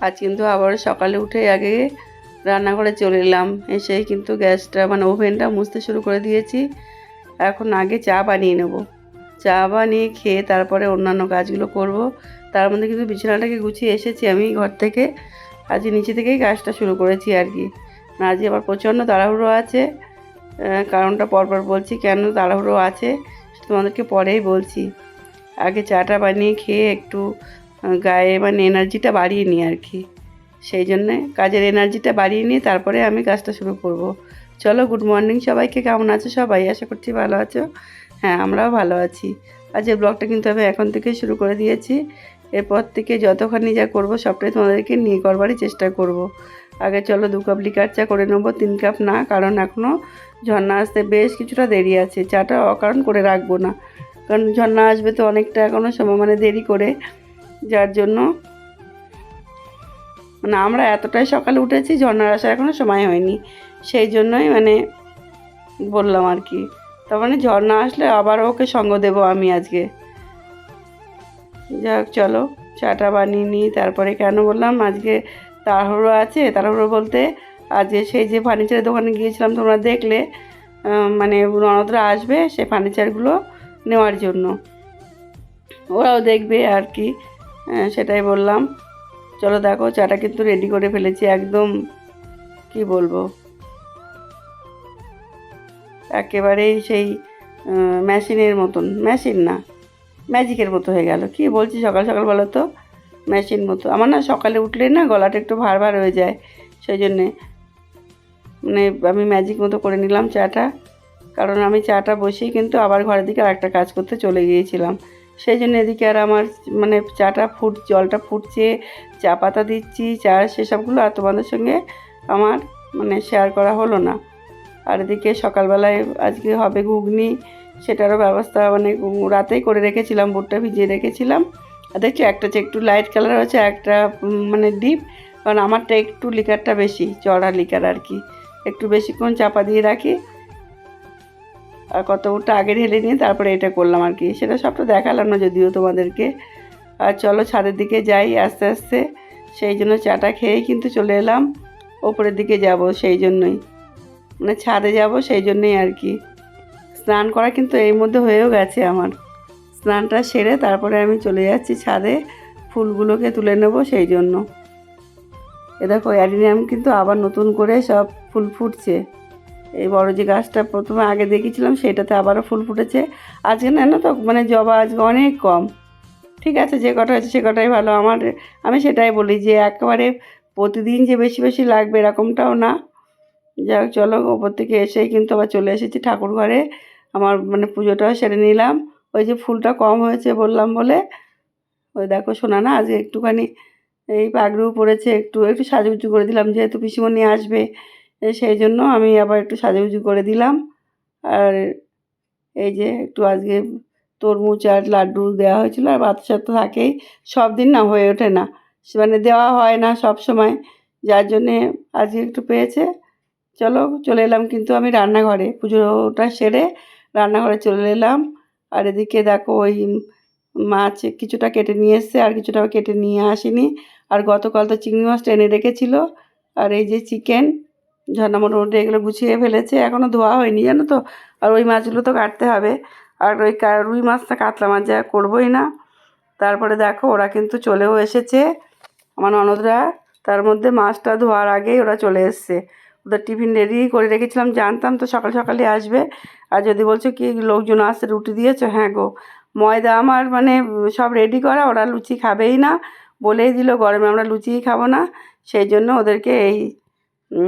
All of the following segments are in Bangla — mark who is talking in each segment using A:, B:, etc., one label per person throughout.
A: আজ কিন্তু আবার সকালে উঠে আগে রান্নাঘরে চলে এলাম। এসেই কিন্তু গ্যাসটা মানে ওভেনটা মুছতে শুরু করে দিয়েছি। এখন আগে চা বানিয়ে নেব। চা বানিয়ে খেয়ে তারপরে অন্যান্য কাজগুলো করব। তার মধ্যে কিন্তু বিছানাটাকে গুছিয়ে এসেছি আমি ঘর থেকে। আজ নিচে থেকেই কাজটা শুরু করেছি আর কি। না আজ আবার প্রচণ্ড তাড়াহুড়ো আছে। কারণটা পরপর বলছি, কেন তাড়াহুড়ো আছে তোমাদেরকে পরেই বলছি। আগে চাটা বানিয়ে খেয়ে একটু গায়ে মানে এনার্জিটা বাড়িয়ে নিই আর কি। সেই জন্যে কাজের এনার্জিটা বাড়িয়ে নিয়ে তারপরে আমি কাজটা শুরু করব। চলো গুড মর্নিং সবাইকে। কেমন আছো সবাই? আশা করছি ভালো আছো। হ্যাঁ আমরাও ভালো আছি। আজকের ব্লগটা কিন্তু আমি এখন থেকে শুরু করে দিয়েছি। এরপর থেকে যতখানি যা করব সবটাই তোমাদেরকে নিয়ে করবারই চেষ্টা করব। আগে চলো দু কাপ লিকার চা করে নেব, তিন কাপ না, কারণ এখনও ঝর্ণা আসতে বেশ কিছুটা দেরি আছে। চাটা অকারণ করে রাখব না। কারণ ঝর্ণা আসবে তো অনেকটা এখনও সময় মানে দেরি করে। যার জন্য মানে আমরা এতটাই সকালে উঠেছি, ঝর্ণার আসার এখনও সময় হয়নি। সেই জন্যই মানে বললাম আর কি। তার মানে ঝর্ণা আসলে আবার ওকে সঙ্গ দেব আমি আজকে। যাক, চলো, চাটা বানিয়ে নিই। তারপরে কেন বললাম, আজকে তাড়াহুড়ো আছে। তাড়াহুড়ো বলতে আজকে সেই যে ফার্নিচারের দোকানে গিয়েছিলাম, তোমরা দেখলে মানে ননদরা আসবে সেই ফার্নিচারগুলো নেওয়ার জন্য। ওরাও দেখবে আর কি। সেটাই বললাম। চলো দেখো, চাটা কিন্তু রেডি করে ফেলেছি, একদম কি বলব? একেবারেই সেই মেশিনের মতন মেশিন না ম্যাজিকের মতো হয়ে গেল। কি বলছি সকাল সকাল বলো তো? মেশিন মতো। আমার না সকালে উঠলে না গলাটা একটু ভার ভার হয়ে যায়, সেই জন্যে। মানে আমি ম্যাজিক মতো করে নিলাম চাটা, কারণ আমি চাটা বসেই কিন্তু আবার ঘরের দিকে আর একটা কাজ করতে চলে গিয়েছিলাম। সেই জন্য এদিকে আর আমার মানে চাটা ফুট, জলটা ফুটছে, চা পাতা দিচ্ছি, চা সেসবগুলো আর তোমাদের সঙ্গে আমার মানে শেয়ার করা হলো না। আর এদিকে সকালবেলায় আজকে হবে ঘুগনি, সেটারও ব্যবস্থা মানে রাতেই করে রেখেছিলাম, বুটটা ভিজিয়ে রেখেছিলাম। আর দেখছি, একটা হচ্ছে একটু লাইট কালার হচ্ছে একটা মানে ডিপ কারণ আমারটা একটু লিকারটা বেশি, চড়া লিকার আর কি। একটু বেশিক্ষণ চাপা দিয়ে রাখি আর কত বুটটা আগে ঢেলে নিয়ে তারপরে এটা করলাম আর কি। সেটা সবটা দেখালাম না যদিও তোমাদেরকে। আর চলো ছাদের দিকে যাই আস্তে আস্তে। সেই জন্য চাটা খেয়েই কিন্তু চলে এলাম। ওপরের দিকে যাব সেই জন্যই। মানে ছাদে যাব সেই জন্যই আর কি। স্নান করা কিন্তু এর মধ্যে হয়েও গেছে আমার। স্নানটা সেরে তারপরে আমি চলে যাচ্ছি ছাদে। ফুলগুলোকে তুলে নেব সেই জন্য। এ দেখো অ্যাডিনিয়াম কিন্তু আবার নতুন করে সব ফুল ফুটছে। এই বড় যে গাছটা প্রথমে আগে দেখেছিলাম, সেটাতে আবারও ফুল ফুটেছে। আজকে না না তো মানে জবা আজকে অনেক কম। ঠিক আছে, যে কটা আছে সে কটাই ভালো। আমার, আমি সেটাই বলি যে একেবারে প্রতিদিন যে বেশি বেশি লাগবে এরকমটাও না। যাক চলো ওপর থেকে এসেই কিন্তু আবার চলে এসেছি ঠাকুর ঘরে। আমার মানে পুজোটাও সেরে নিলাম। ওই যে ফুলটা কম হয়েছে বললাম বলে। ওই দেখো শোনা না, আজকে একটুখানি এই পাগড়িও পড়েছে, একটু একটু সাজুগুজু করে দিলাম। যেহেতু পিসিমণি আসবে সেই জন্য আমি আবার একটু সাজুগুজু করে দিলাম। আর এই যে একটু আজকে তরমুজ আর লাড্ডু দেওয়া হয়েছিল, আর বাচ্চা তো থাকেই, সব দিন না হয়ে ওঠে না। মানে দেওয়া হয় না সব সময়, যার জন্যে আজকে একটু পেয়েছে। চলো, চলে এলাম কিন্তু আমি রান্নাঘরে। পুজোটা সেরে রান্নাঘরে চলে এলাম। আর এদিকে দেখো ওই মাছ কিছুটা কেটে নিয়ে এসছে, আর কিছুটা কেটে নিয়ে আসেনি। আর গতকাল তো চিংড়ি মাছটা এনে রেখেছিল। আর এই যে চিকেন ঝর্ণা মোটামুটি এগুলো গুছিয়ে ফেলেছে এখনও ধোয়া হয়নি, জানো তো? আর ওই মাছগুলো তো কাটতে হবে। আর ওই রুই মাছটা কাতলা মাছ যা করবোই না। তারপরে দেখো, ওরা কিন্তু চলেও এসেছে। আমার ননদরা, তার মধ্যে মাছটা ধোয়ার আগেই ওরা চলে এসছে। ওদের টিফিন রেডি করে রেখেছিলাম, জানতাম তো সকাল সকালে আসবে। আর যদি বলছো কি, লোকজন আসতে রুটি দিয়েছ? হ্যাঁ গো। ময়দা আমার মানে সব রেডি করা, ওরা লুচি খাবেই না। বলেই দিল, গরমে আমরা লুচিই খাব না। সেই জন্য ওদেরকে এই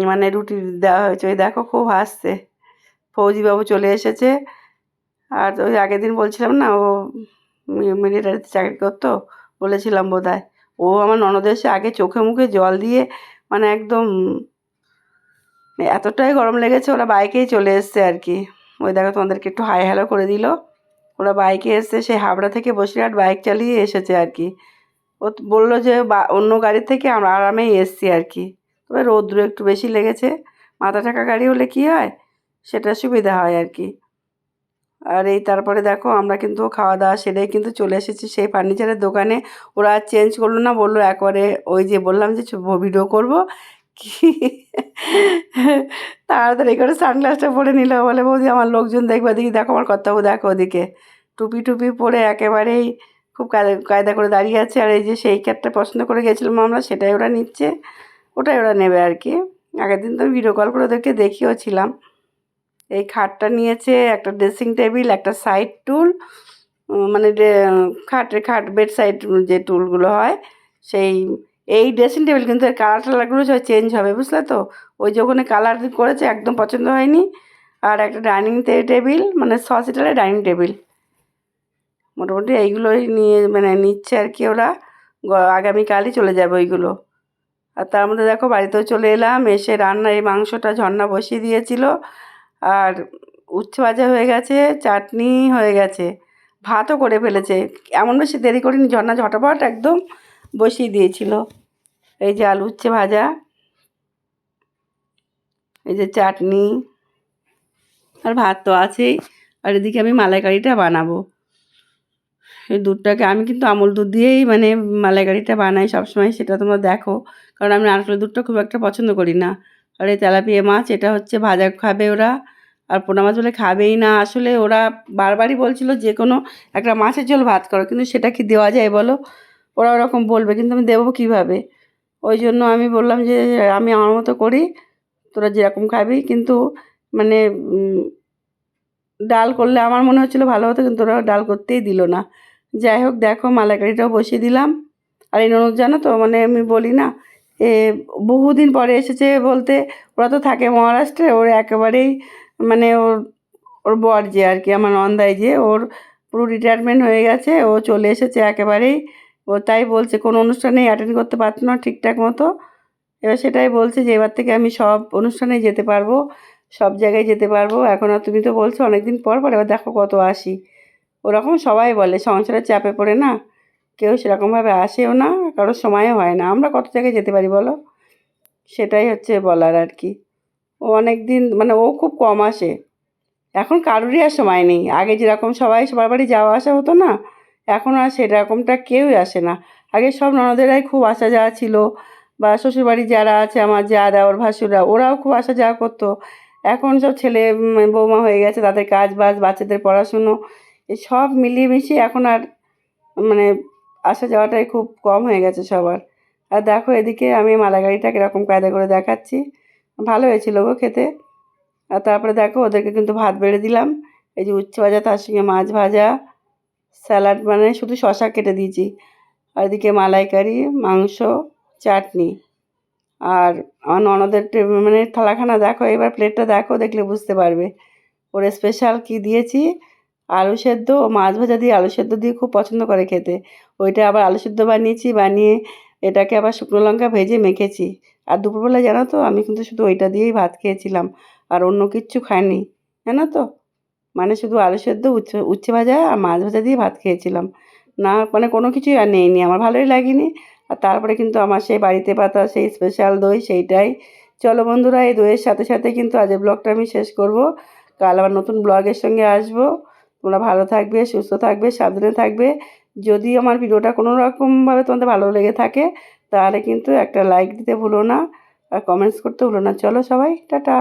A: মানে রুটি দেওয়া হয়েছে। ওই দেখো খুব হাসছে। ফৌজিবাবু চলে এসেছে। আর ওই আগের দিন বলছিলাম না, ও মিলিটারিতে চাকরি করতো, বলেছিলাম বোধহয়। ও আমার ননদের এসে আগে চোখে মুখে জল দিয়ে মানে একদম এতটাই গরম লেগেছে, ওরা বাইকেই চলে এসছে আর কি। ওই দেখো তোমাদেরকে একটু হাই হ্যালো করে দিল। ওরা বাইকে এসছে সেই হাবড়া থেকে বসিরহাট বাইক চালিয়ে এসেছে আর কি। ও বলল যে বা, অন্য গাড়ি থেকে আমরা আরামেই এসছি আর কি। তবে রৌদ্র একটু বেশি লেগেছে। মাথা টাকা গাড়ি হলে কি হয়? সেটা সুবিধা হয় আর কি। আর এই তারপরে দেখো, আমরা কিন্তু খাওয়া দাওয়া সেরে কিন্তু চলে এসেছি সেই ফার্নিচারের দোকানে। ওরা আর চেঞ্জ করল না, বলল একবারে ওই যে বললাম যে ভিডিও করব। কি? তাড়াতাড়ি করে সানগ্লাসটা পরে নিল। বলে, বৌদি, আমার লোকজন দেখবে, দেখি দেখো আমার কর্তাবু দেখো ওদিকে। টুপি টুপি পরে একেবারেই খুব কায়দা করে দাঁড়িয়ে আছে। আর এই যে সেই ক্যাটটা পছন্দ করে গেছিলাম আমরা, সেটাই ওরা নিচ্ছে। ওটাই ওরা নেবে আর কি। আগের দিন তো আমি ভিডিও কল করে ওদেরকে দেখিয়েও ছিলাম। এই খাটটা নিয়েছে, একটা ড্রেসিং টেবিল একটা সাইড টুল মানে খাটের খাট বেড সাইড যে টুলগুলো হয়, সেই, এই ড্রেসিং টেবিল কিন্তু এর কালার টালারগুলো সব চেঞ্জ হবে, বুঝলে তো? ওই যে ওখানে কালার করেছে, একদম পছন্দ হয়নি। আর একটা ডাইনিং টেবিল মানে ছ সিটারের ডাইনিং টেবিল মোটামুটি এইগুলোই নিয়ে মানে নিচ্ছে আর কি ওরা। আগামীকালই চলে যাবে ওইগুলো। আর তার মধ্যে দেখো বাড়িতেও চলে এলাম, এসে রান্না এই মাংসটা ঝর্ণা বসিয়ে দিয়েছিল। আর উচ্ছে ভাজা হয়ে গেছে, চাটনি হয়ে গেছে, ভাতও করে ফেলেছে। এমন বেশি দেরি করিনি, ঝর্ণা ঝটাপট একদম বসিয়ে দিয়েছিল। এই যে আলু উচ্ছে ভাজা, এই যে চাটনি, আর ভাত তো আছেই। আর এদিকে আমি মালাইকারিটা বানাবো। এই দুধটাকে আমি কিন্তু আমুল দুধ দিয়েই মানে মালাইকারিটা বানাই সবসময়, সেটা তোমরা দেখো। কারণ আমি নারকেলের দুধটা খুব একটা পছন্দ করি না। আর এই তেলাপিয়া মাছ, এটা হচ্ছে ভাজা খাবে ওরা। আর পোনা মাছ বলে খাবেই না। আসলে ওরা বারবারই বলছিল যে কোনো একটা মাছের ঝোল ভাত করো, কিন্তু সেটা কি দেওয়া যায় বলো? ওরা ওরকম বলবে, কিন্তু আমি দেবো কীভাবে? ওই জন্য আমি বললাম যে, আমি আমার মতো করি, তোরা যেরকম খাবি। কিন্তু মানে ডাল করলে আমার মনে হচ্ছিল ভালো হতো, কিন্তু ওরা ডাল করতেই দিল না। যাই হোক, দেখো, মালাইকারিটাও বসিয়ে দিলাম। আর এই ননদ, জানো তো মানে আমি বলি না, এ বহুদিন পরে এসেছে বলতে, ওরা তো থাকে মহারাষ্ট্রে, ওর একেবারেই মানে ওর ওর বর যে আর কি, আমার নন্দাই যে, ওর পুরো রিটায়ারমেন্ট হয়ে গেছে, ও চলে এসেছে একেবারেই। ও তাই বলছে, কোনো অনুষ্ঠানেই অ্যাটেন্ড করতে পারতো না ঠিকঠাক মতো। এবার সেটাই বলছে যে, এবার থেকে আমি সব অনুষ্ঠানে যেতে পারব, সব জায়গায় যেতে পারব। এখন আর তুমি তো বলছো অনেক দিন পর পর, এবার দেখো কত আসি। ওরকম সবাই বলে, সংসারের চাপে পড়ে না। কেউ সেরকমভাবে আসেও না, কারোর সময়ও হয় না। আমরা কত জায়গায় যেতে পারি বলো? সেটাই হচ্ছে বলার আর কি। ও অনেক দিন মানে ও খুব কম আসে। এখন কারোরই আর সময় নেই। আগে যেরকম সবাই সবার বাড়ি যাওয়া আসা হতো না, এখন আর সেরকমটা কেউই আসে না। আগে সব ননদেরাই খুব আসা যাওয়া ছিল। বা শ্বশুরবাড়ি যারা আছে, আমার যা দেওয়ার ভাসুরা ওরাও খুব আসা যাওয়া করতো। এখন সব ছেলে বৌমা হয়ে গেছে, তাদের কাজ বাজ, বাচ্চাদের পড়াশুনো। সব মিলিয়ে মিশিয়ে এখন আর মানে আসা যাওয়াটাই খুব কম হয়ে গেছে সবার। আর দেখো এদিকে আমি মালাগাড়িটা কীরকম কায়দা করে দেখাচ্ছি। ভালো হয়েছিল গো খেতে। আর তারপরে দেখো ওদেরকে কিন্তু ভাত বেড়ে দিলাম। এই যে উচ্ছে ভাজা, তার সঙ্গে মাছ ভাজা, স্যালাড মানে শুধু শশা কেটে দিয়েছি। আর এদিকে মালাইকারি, মাংস, চাটনি আর আমার ননদের মানে থালাখানা দেখো, এবার প্লেটটা দেখো, দেখলে বুঝতে পারবে। ওর স্পেশাল কি দিয়েছি? আলু সেদ্ধ ও মাছ ভাজা দিয়ে আলু সেদ্ধ দিয়ে খুব পছন্দ করে খেতে। ওইটা আবার আলু সেদ্ধ বানিয়েছি, বানিয়ে এটাকে আবার শুকনো লঙ্কা ভেজে মেখেছি। আর দুপুরবেলা জানো তো, আমি কিন্তু শুধু ওইটা দিয়েই ভাত খেয়েছিলাম। আর অন্য কিচ্ছু খাইনি, জানো তো? মানে শুধু আলু সেদ্ধ, উচ্ছে উচ্ছে ভাজা আর মাছ ভাজা দিয়ে ভাত খেয়েছিলাম। না মানে কোনো কিছুই আর নেইনি, আমার ভালোই লাগেনি। আর তারপরে কিন্তু আমার সেই বাড়িতে পাতা, সেই স্পেশাল দই, সেইটাই। চলো বন্ধুরা, এই দইয়ের সাথে সাথে কিন্তু আজ ব্লগটা আমি শেষ করব। কাল আবার নতুন ব্লগের সঙ্গে আসব। তোমরা ভালো থাকবে, সুস্থ থাকবে, সাবধানে থাকবে। যদি আমার ভিডিওটা কোনো রকমভাবে তোমাদের ভালো লেগে থাকে, তাহলে কিন্তু একটা লাইক দিতে ভুলো না, আর কমেন্টস করতে ভুলো না। চলো সবাই, টাটা।